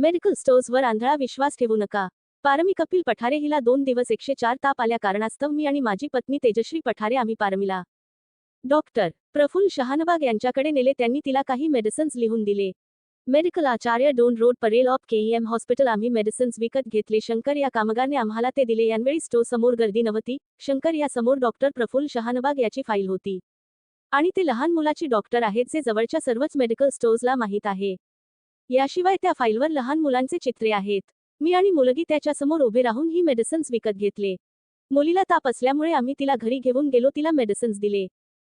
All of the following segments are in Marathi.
मेडिकल स्टोर्सवर आंधळा विश्वास ठेवू नका. पारमी कपिल पठारे हिला दोन दिवस एकशे चार ताप आल्या कारणास्तव मी आणि माझी पत्नी तेजश्री पठारे आम्ही पारमीला. डॉक्टर प्रफुल्ल शहानबाग यांच्याकडे नेले त्यांनी तिला काही मेडिसिन्स लिहून दिले. Medical Acharya Don road Parel off KEM hospital आम्ही मेडिसिन्स विकत घेतले. शंकर या कामगारने आम्हाला ते दिले. यावेळी स्टो समोर गर्दी नव्हती. शंकर या समोर डॉक्टर प्रफुल्ल शहानबाग याची फाईल होती. आणि ते लहान मुलाची डॉक्टर आहेत जे जवळच्या सर्वच मेडिकल स्टोर्सला माहीत आहे. याशिवाय त्या फाईलवर लहान मुलांचे चित्रे आहेत. मी आणि मुलगी त्याच्यासमोर उभे राहून ही मेडिसिन्स विकत घेतले. मुलीला ताप असल्यामुळे आम्ही तिला घरी घेऊन गेलो तिला मेडिसिन्स दिले.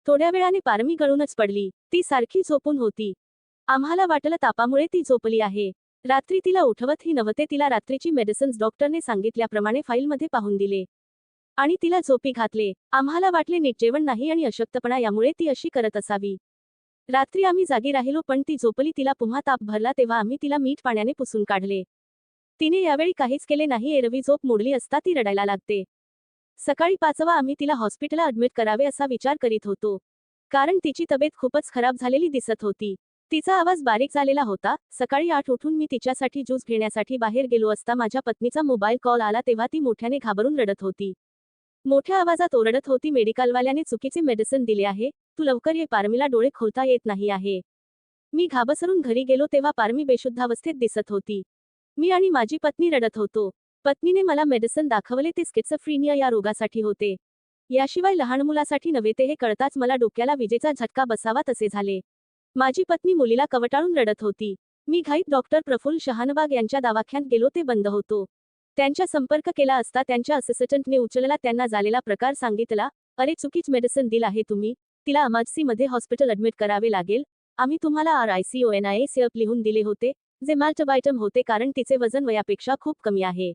थोड्या वेळाने पारमी गळूनच पडली. ती सारखी झोपून होती. आम्हाला वाटलं तापामुळे ती झोपली आहे. रात्री तिला उठवत ही नव्हते तिला रात्रीची मेडिसिन्स डॉक्टरने सांगितल्याप्रमाणे फाईलमध्ये पाहून दिले. आणि तिला झोपी घातले. आम्हाला वाटले नीट जेवण नाही आणि अशक्तपणा यामुळे ती अशी करत असावी. रात्री आम्ही जागी राहिलो पण ती झोपली तिला पुन्हा ताप भरला तेव्हा आम्ही तिला मीठ पाण्याने पुसून काढले. तिने यावेळी काहीच केले नाही एरवी झोप मोडली असता ती रडायला लागते. सकाळी पाचवा आम्ही तिला हॉस्पिटलला ऍडमिट करावे असा विचार करीत होतो. कारण तिची तब्येत खूपच खराब झालेली दिसत होती. तिचा आवाज बारीक झालेला होता. सकाळी आठ उठून मी तिच्यासाठी ज्यूस घेण्यासाठी बाहेर गेलो असता माझ्या पत्नीचा मोबाईल कॉल आला तेव्हा ती मोठ्याने घाबरून रडत होती. मोठ्या आवाजात ओरडत होती मेडिकलवाल्याने चुकीचे मेडिसिन दिले आहे तू लवकर ये पारमीला डोळे खोलता येत नाही आहे. मी घाबसरून घरी गेलो तेव्हा पारमी बेशुद्धावस्थेत दिसत होती. मी आणि माझी पत्नी रडत होतो. पत्नीने मला मेडिसिन दाखवले ते स्किट्सफ्रिनिया या रोगासाठी होते. याशिवाय लहान मुलासाठी नव्हे ते हे कळताच मला डोक्याला विजेचा झटका बसावा तसे झाले. माझी पत्नी मुलीला कवटाळून रडत होती. मी घाईत डॉक्टर प्रफुल्ल शहानबाग यांच्या दवाख्यात गेलो ते बंद होतो. त्यांच्या संपर्क केला असता त्यांच्या असिस्टंटने उचलला त्यांना झालेला प्रकार सांगितला अरे चुकीच मेडिसिन दिला आहे तुम्ही. तिला अमाजसीमध्ये हॉस्पिटल ऍडमिट करावे लागेल. आम्ही तुम्हाला R I C O N I syrup लिहून दिले होते जे माल्टबायटम होते कारण तिचे वजन वयापेक्षा खूप कमी आहे.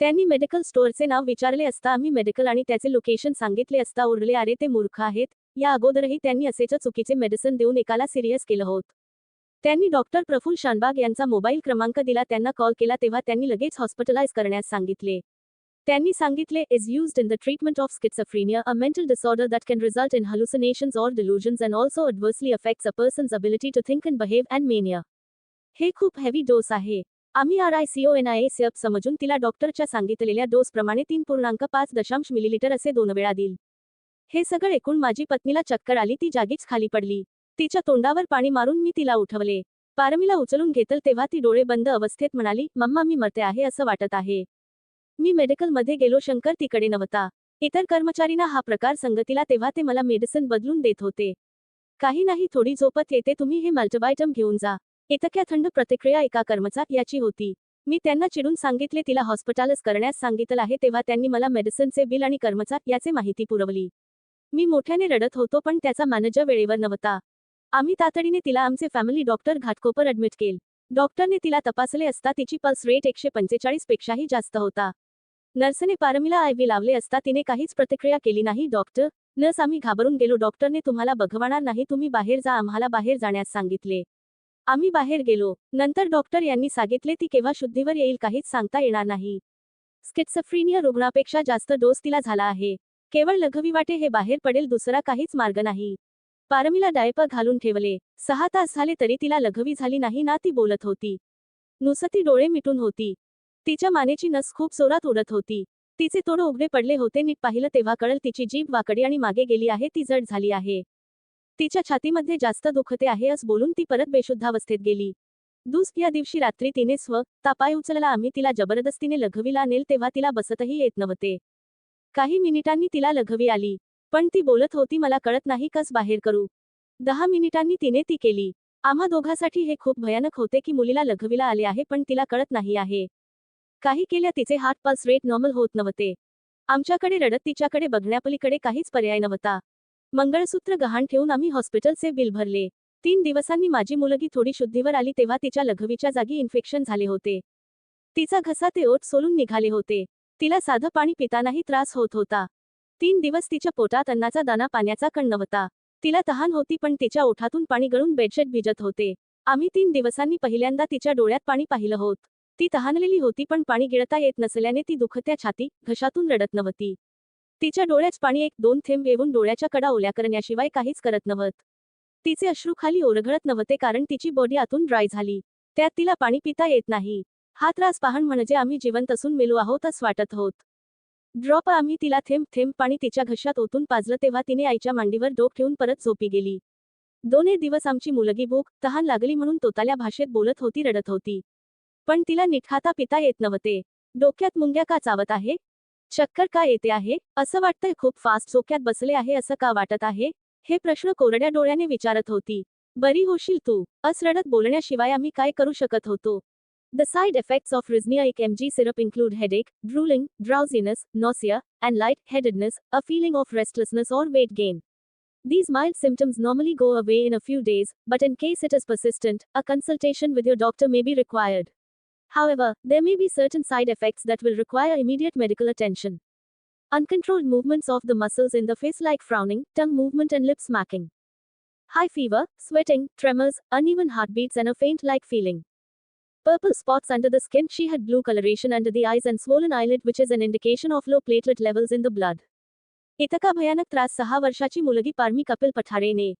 त्यांनी मेडिकल स्टोअरचे नाव विचारले असता आम्ही मेडिकल आणि त्याचे लोकेशन सांगितले असता उरले अरे ते मूर्ख आहेत. या अगोदरही त्यांनी असेच चुकीचे मेडिसिन देऊन एकाला सिरियस केलं होतं. त्यांनी डॉक्टर प्रफुल शानबाग यांचा मोबाईल क्रमांक दिला त्यांना कॉल केला तेव्हा त्यांनी लगेच हॉस्पिटलाइज करण्यास सांगितले. त्यांनी सांगितले is used in the treatment of schizophrenia, a mental disorder that can result in hallucinations or delusions and also adversely affects a person's ability to think and behave and mania हे खूप हेवी डोस आहे. आम्ही R I C O N I syrup समजून तिला डॉक्टरच्या सांगितलेल्या डोसप्रमाणे तीन पूर्णांक पाच दशांश मिलीलिटर असे दोन वेळा दिल हे सगळं एकूण माझी पत्नीला चक्कर आली ती जागीच खाली पडली. तिच्या तोंडावर पाणी मारून मी तिला उठवले. पारमीला उचलून घेतल तेव्हा ती डोळे बंद अवस्थेत म्हणाली मम्मा मी मरते आहे असं वाटत आहे. मी मेडिकलमध्ये गेलो शंकर तिकडे नव्हता. इतर कर्मचारींना हा प्रकार संगतीला तेव्हा ते मला मेडिसिन बदलून देत होते. काही नाही थोडी झोपत येते तुम्ही हे मल्टिबायटम घेऊन जा. इतक्या थंड प्रतिक्रिया एका कर्मचार याची होती. मी त्यांना चिडून सांगितले तिला हॉस्पिटलच करण्यास सांगितलं आहे तेव्हा त्यांनी मला मेडिसिनचे बिल आणि कर्मचार याचे माहिती पुरवली. मी मोठ्याने रडत होतो पण त्याचा मॅनेजर वेळेवर नव्हता. आम्ही तातडीने तिला आमचे फॅमिली डॉक्टर घाटकोपर ऍडमिट केल. डॉक्टरने तिला तपासले असता तिची पल्स रेट एकशे पंचेचाळीस पेक्षाही जास्त होता. नर्सने पारमीला आयव्ही लावले असता तिने काहीच प्रतिक्रिया केली नाही डॉक्टर. नर्स आम्ही घाबरून गेलो. डॉक्टरने तुम्हाला बघवणार नाही तुम्ही बाहेर जा आम्हाला बाहेर जाण्यास सांगितले. आम्ही बाहेर गेलो. नंतर डॉक्टर यांनी सांगितले ती केव्हा शुद्धीवर येईल काहीच सांगता येणार नाही. स्किट्सफ्रिनिया रुग्णापेक्षा जास्त डोस तिला झाला आहे. केवळ लघवी वाटे हे बाहेर पडेल दुसरा काहीच मार्ग नाही. पारमीला डायपर घालून ठेवले. सहा तास झाले तरी तिला लघवी झाली नाही ना ती बोलत होती. नुसती डोळे मिटून होती. तिच्या मानेची नस खूप जोरात उडत होती. तिचे तोड उघडे पडले होते नीट पाहिलं तेव्हा कळल तिची जीभ वाकडी आणि मागे गेली आहे ती जड झाली आहे. तिच्या छातीमध्ये जास्त दुखते आहे असं बोलून ती परत बेशुद्धावस्थेत गेली. दुस या दिवशी रात्री तिने स्व तापाय उचलला आम्ही तिला जबरदस्तीने लघवीला नेल तेव्हा तिला बसतही येत नव्हते. काही मिनिटांनी तिला लघवी आली. पण ती बोलत होती मला कळत नाही कस बाहेर करू. दहा मिनिटांनी तिने ती केली. आम्हा दोघांसाठी हे खूप भयानक होते की मुलीला लघवीला आले आहे पण तिला कळत नाही आहे. काही केल्या तिचे हार्ट पल्स रेट नॉर्मल होत नव्हते. आमच्याकडे रडत तिच्याकडे बघण्यापलीकडे काहीच पर्याय नव्हता. मंगळसूत्र गहाण ठेवून आम्ही हॉस्पिटलचे बिल भरले. तीन दिवसांनी माझी मुलगी थोडी शुद्धीवर आली तेव्हा तिच्या लघवीच्या जागी इन्फेक्शन झाले होते. तिचा घसा ते ओट सोलून निघाले होते. तिला साधं पाणी पितानाही त्रास होत होता. तीन दिवस तिच्या पोटात अन्नाचा दाना पाण्याचा कण नव्हता. तिला तहान होती पण तिच्या ओठातून पाणी गळून बेडशेट भिजत होते. आम्ही तीन दिवसांनी पहिल्यांदा तिच्या डोळ्यात पाणी पाहिलं होत. ती तहानलेली होती पण पाणी गिळता येत नसल्याने ती दुखत्या छाती घशातून रडत नव्हती. तिच्या डोळ्याच पाणी एक दोन थेंब येऊन डोळ्याच्या कडा ओल्या करण्याशिवाय काहीच करत नव्हत. तिचे अश्रू खाली ओरघळत नव्हते कारण तिची बॉडी आतून ड्राय झाली. त्यात तिला पाणी पिता येत नाही. हा त्रास पाहण म्हणजे आम्ही जिवंत असून मेलो आहोत असं वाटत होत. ड्रॉप आम्ही तिला थेंब थेंब पाणी तिच्या घशात ओतून पाजलं तेव्हा तिने आईच्या मांडीवर डोक ठेवून परत झोपी गेली. दोन दिवस आमची मुलगी भूक तहान लागली म्हणून तोताल्या भाषेत बोलत होती रडत होती. पण तिला निखाता पिता येत नव्हते. डोक्यात मुंग्या का चावत आहे? चक्कर का येते आहे? असं वाटतंय खूप फास्ट डोक्यात बसले आहे असं का वाटत आहे? हे प्रश्न कोरड्या डोळ्याने विचारत होती. बरी होशील तू. अस रडत बोलण्याशिवाय आम्ही काय करू शकत होतो? The side effects of Risniaic MG syrup include headache, drooling, drowsiness, nausea, and light-headedness, a feeling of restlessness or weight gain. These mild symptoms normally go away in a few days, but in case it is persistent, a consultation with your doctor may be required. However, there may be certain side effects that will require immediate medical attention. Uncontrolled movements of the muscles in the face like frowning, tongue movement and lip smacking. High fever, sweating, tremors, uneven heartbeats and a faint-like feeling. Purple spots under the skin. She had blue coloration under the eyes and swollen eyelid which is an indication of low platelet levels in the blood. इतका भयानक त्रास सहा वर्षाची मुलगी पारमी कपिल पठारेने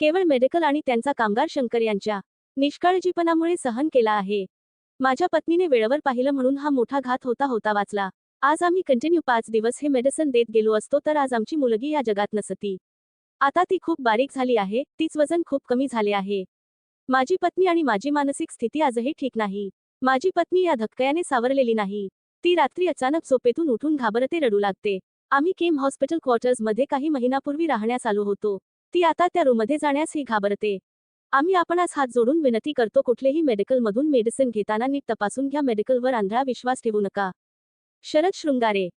केवळ मेडिकल आणि त्यांचा कामगार शंकर यांच्या निष्काळजीपणामुळे सहन केला आहे माझ्या पत्नीने वेळेवर पाहिलं म्हणून हा मोठा घात होता होता वाचला आज आम्ही कंटिन्यू पाच दिवस हे मेडिसिन देत गेलो असतो तर आज आमची मुलगी या जगात नसती आता ती खूप बारीक झाली आहे तीच वजन खूप कमी झाले आहे माझी पत्नी आणि माझी मानसिक स्थिती आजही ठीक नाही. माझी पत्नी या धक्क्याने सावरलेली नाही. ती रात्री अचानक झोपेतून उठून घाबरते रडू लागते. आम्ही केम हॉस्पिटल क्वार्टर्समध्ये काही महिनापूर्वी राहण्यास आलो होतो. ती आता त्या रूममध्ये जाण्यासही घाबरते. आम्ही आपणास हात जोडून विनंती करतो कुठलेही मेडिकलमधून मेडिसिन घेताना नीट तपासून घ्या. मेडिकलवर आंधळा विश्वास ठेवू नका. शरद शृंगारे